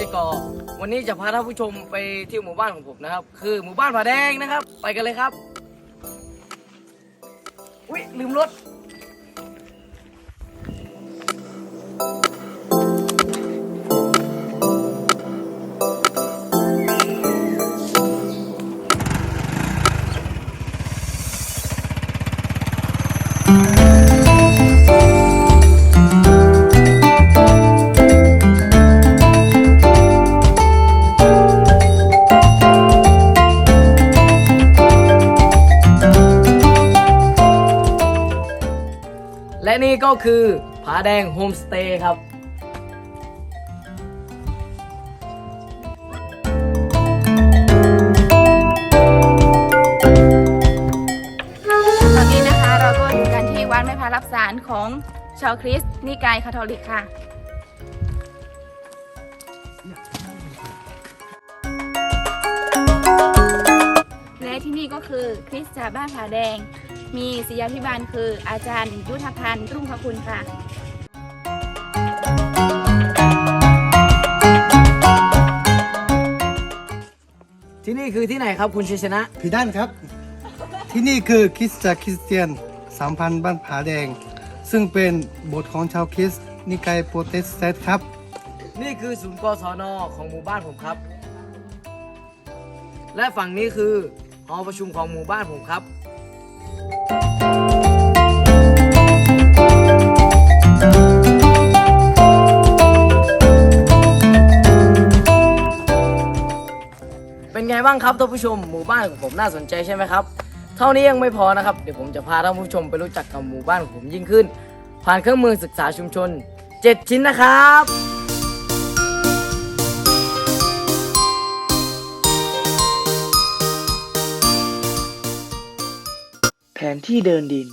ชกอวันนี้จะพาท่านผู้ชมไปที่หมู่บ้านของผมนะครับ คือหมู่บ้านผาแดงนะครับ ไปกันเลยครับ อุ้ยลืมรถ นี่ก็คือผาแดงโฮมสเตย์ครับตอนนี้นะคะเราก็อยู่กันที่วัดแม่พระรับสารของชาวคริสต์นิกายคาทอลิกค่ะ ที่นี่ก็คือคริสตจักรบ้านผาแดง มีศิยาพิบาลคืออาจารย์ยุทธพันธ์รุ่งพคุณค่ะที่นี่คือที่ไหนครับคุณชัยชนะผิดด้านครับ ที่นี่คือคริสตจักรคริสเตียนสามพันบ้านผาแดง ซึ่งเป็นโบสถ์ของชาวคริสต์นิกายโปรเตสแตนต์ครับ นี่คือศูนย์กศนของหมู่บ้านผมครับ และฝั่งนี้คือ หอประชุมของหมู่บ้านผมครับ เป็นไงบ้างครับท่านผู้ชมหมู่บ้านของผมน่าสนใจใช่ไหมครับ เท่านี้ยังไม่พอนะครับ เดี๋ยวผมจะพาท่านผู้ชมไปรู้จักกับหมู่บ้านของผมยิ่งขึ้น ผ่านเครื่องมือศึกษาชุมชน 7 ชิ้นนะครับ แผนที่เดินดิน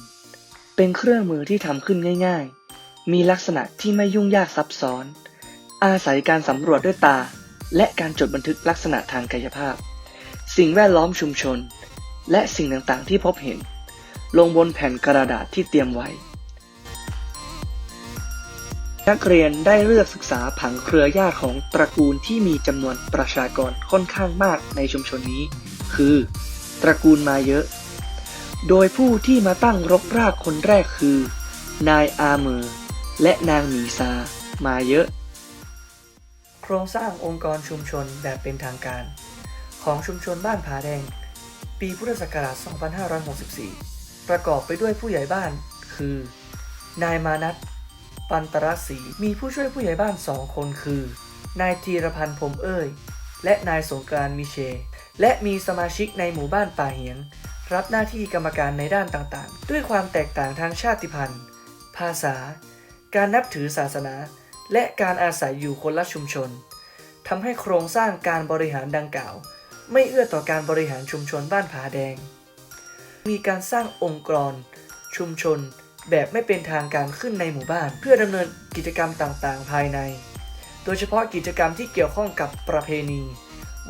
เป็นเครื่องมือที่ทำขึ้นง่าย ๆ มีลักษณะที่ไม่ยุ่งยากซับซ้อน อาศัยการสำรวจด้วยตา และการจดบันทึกลักษณะทางกายภาพ สิ่งแวดล้อมชุมชน และสิ่งต่างๆที่พบเห็น ลงบนแผ่นกระดาษที่เตรียมไว้ นักเรียนได้เลือกศึกษาผังเครือญาติของตระกูลที่มีจำนวนประชากรค่อนข้างมากในชุมชนนี้ คือ ตระกูลมาเยอะ โดยผู้ที่มาตั้งรกรากคนแรกคือ นายอาเมอร์และนางมีซา มาเยอะ โครงสร้างองค์กรชุมชนแบบเป็นทางการ ของชุมชนบ้านผาแดง ปีพุทธศักราช 2564 ประกอบไปด้วยผู้ใหญ่บ้าน คือ นายมานัทปันตรศรีมีผู้ช่วยผู้ใหญ่บ้านสองคนคือ นายธีรพันธ์พรมเอ้ย และนายสงกานต์มิเช และมีสมาชิกในหมู่บ้านป่าเหียง รับหน้าที่กรรมการในด้านต่างๆ ด้วยความแตกต่างทางชาติพันธุ์ ภาษา การนับถือศาสนา และการอาศัยอยู่คนละชุมชนทำให้โครงสร้างการบริหารดังกล่าว ไม่เอื้อต่อการบริหารชุมชนบ้านผาแดง มีการสร้างองค์กร ชุมชน แบบไม่เป็นทางการขึ้นในหมู่บ้าน เพื่อดำเนินกิจกรรมต่างๆ ภายใน โดยเฉพาะกิจกรรมที่เกี่ยวข้องกับประเพณี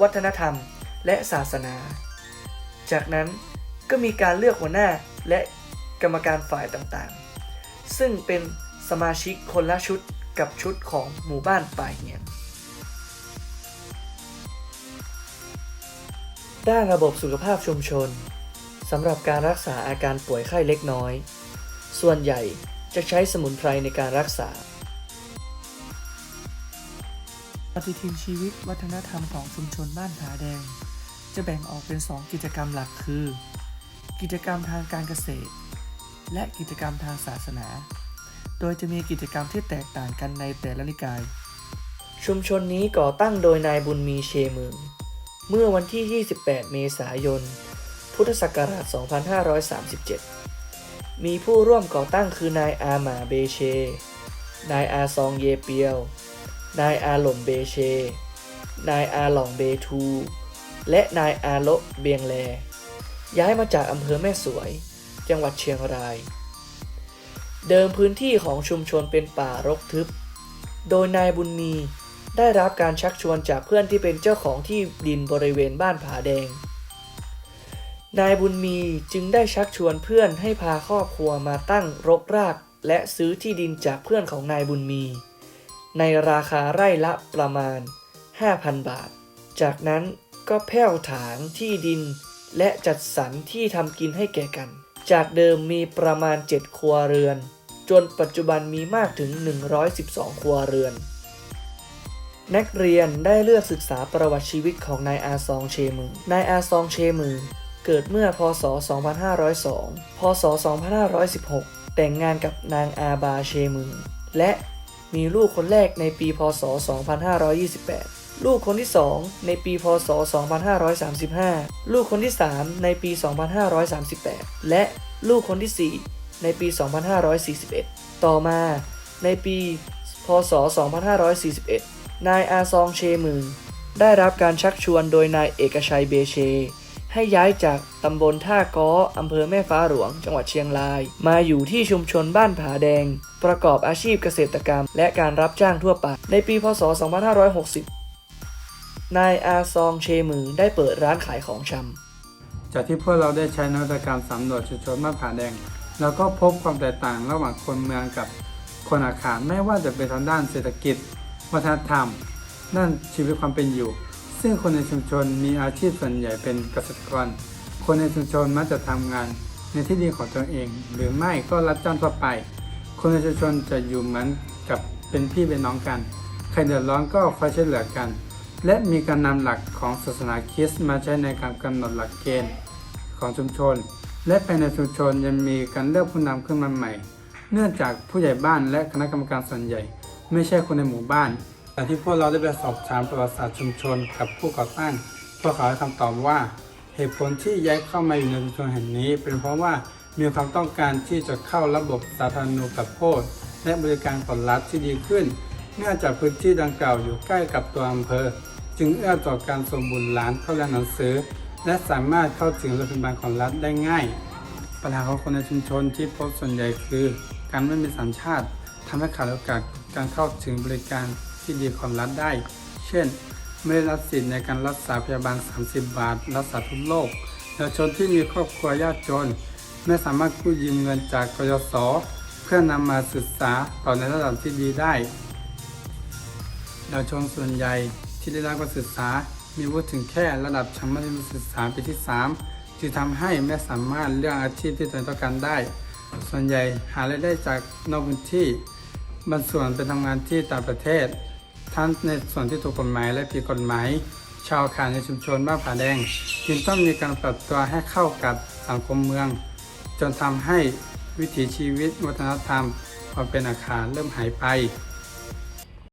วัฒนธรรม และศาสนา จากนั้น ก็มีการเลือกหัวหน้าและกรรมการฝ่ายต่างๆ ซึ่งเป็นสมาชิกคนละชุดกับชุดของหมู่บ้านป่าเหียนด้านระบบสุขภาพชุมชนสำหรับการรักษาอาการป่วยไข้เล็กน้อย ส่วนใหญ่จะใช้สมุนไพรในการรักษาปฏิทินชีวิตวัฒนธรรมของชุมชนบ้านผาแดง จะแบ่งออกเป็น 2 กิจกรรมหลักคือ กิจกรรมทางการเกษตร และกิจกรรมทางศาสนา โดยจะมีกิจกรรมที่แตกต่างกันในแต่ละนิกาย ชุมชนนี้ก่อตั้งโดยนายบุญมีเชมึงเมื่อวันที่ 28 เมษายน พุทธศักราช 2537 มีผู้ร่วมก่อตั้งคือนายอาหมาเบเช นายอาซองเยเปียว นายอาหล่มเบเช นายอาหล่องเบทู และนายอาโลเบียงแล ย้ายมาจากอำเภอแม่สวย จังหวัดเชียงราย เดิมพื้นที่ของชุมชนเป็นป่ารกทึบ โดยนายบุญมีได้รับการชักชวนจากเพื่อนที่เป็นเจ้าของที่ดินบริเวณบ้านผาแดง นายบุญมีจึงได้ชักชวนเพื่อนให้พาครอบครัวมาตั้งรกราก และซื้อที่ดินจากเพื่อนของนายบุญมี ในราคาไร่ละประมาณ 5,000 บาท จากนั้นก็แผ่วถางที่ดิน และจัดสรรที่ทำกินให้แก่กัน จากเดิมมีประมาณ 7 ครัวเรือน จนปัจจุบันมีมากถึง 112 ครัวเรือน นักเรียนได้เลือกศึกษาประวัติชีวิตของนายอาซองเชมือนายอาซองเชมือ เกิดเมื่อพศ 2502 พศ 2516 แต่งงานกับนางอาบาเชมือ และมีลูกคนแรกในปีพศ 2528 ลูกคนที่ 2 ในปีพศ 2535 ลูกคนที่ 3 ในปี 2538 และลูกคนที่ 4 ในปี 2541 ต่อมาในปีพศ 2541 นายอาซองเชมือได้รับการชักชวนโดยนายเอกชัยเบเช ให้ย้ายจากตำบลท่าก้ออำเภอแม่ฟ้าหลวง จังหวัดเชียงราย มาอยู่ที่ชุมชนบ้านผาแดง ประกอบอาชีพเกษตรกรรม และการรับจ้างทั่วไป ในปีพศ 2560 นายอาซองเชมือได้เปิดร้านขายของชำ จากที่พวกเราได้ใช้นวัตกรรมสำรวจชุมชนบ้านผาแดงเราก็พบความแตกต่างระหว่างคนเมืองกับคนอาคารไม่ว่าจะเป็นทางด้านเศรษฐกิจ วัฒนธรรมด้านชีวิตความเป็นอยู่ ซึ่งคนในชุมชนมีอาชีพส่วนใหญ่เป็นเกษตรกร คนในชุมชนมักจะทำงานในที่ดินของตัวเอง หรือไม่ก็รับจ้างทั่วไป คนในชุมชนจะอยู่เหมือนกับเป็นพี่เป็นน้องกัน ใครเดือดร้อนก็คอยช่วยเหลือกัน และมีการนำหลักของศาสนาคริสต์มาใช้ในการกำหนดหลักเกณฑ์ของชุมชน และภายในชุมชนยังมีการเลือกผู้นำขึ้นมาใหม่ เนื่องจากผู้ใหญ่บ้านและคณะกรรมการส่วนใหญ่ ไม่ใช่คนในหมู่บ้านแต่ที่พวกเราได้ไปสอบถามประวัติศาสตร์ชุมชนกับผู้ก่อตั้งพวกเขาให้คำตอบว่า เหตุผลที่ย้ายเข้ามาอยู่ในชุมชนแห่งนี้ เป็นเพราะว่ามีความต้องการที่จะเข้าระบบสาธารณูปโภคและบริการของรัฐที่ดีขึ้น เนื่องจากพื้นที่ดังกล่าวอยู่ใกล้กับตัวอำเภอ จึงเอื้อต่อการส่งบุตรหลานเข้าเรียนหนังสือ และสามารถเข้าถึงโรงพยาบาลของรัฐได้ง่าย ปัญหาของคนในชุมชนที่พบส่วนใหญ่คือ การไม่มีสัญชาติทำให้ขาดโอกาสการเข้าถึงบริการที่ดีของรัฐได้ เช่น ไม่ได้รับสิทธิ์ในการรักษาพยาบาล 30 บาท รักษาทุกโรคเยาวชนที่มีครอบครัวยากจน ไม่สามารถกู้ยืมเงินจากกยศเพื่อนำมาศึกษาต่อในระดับที่ดีได้เยาวชนส่วนใหญ่ ที่ได้รับการศึกษา มีวุฒิถึงแค่ระดับชั้นมัธยมศึกษาปีที่ 3 จึงทำให้ไม่สามารถเลือกอาชีพที่ตนต้องการได้ ส่วนใหญ่หารายได้จากนอกพื้นที่บางส่วนไปทำงานที่ต่างประเทศ ทั้งในส่วนที่ถูกกฎหมายและผิดกฎหมาย ชาวขาในชุมชนบ้านผาแดง จึงต้องมีการปรับตัวให้เข้ากับสังคมเมือง จนทำให้วิถีชีวิตวัฒนธรรมความเป็นอาคารเริ่มหายไป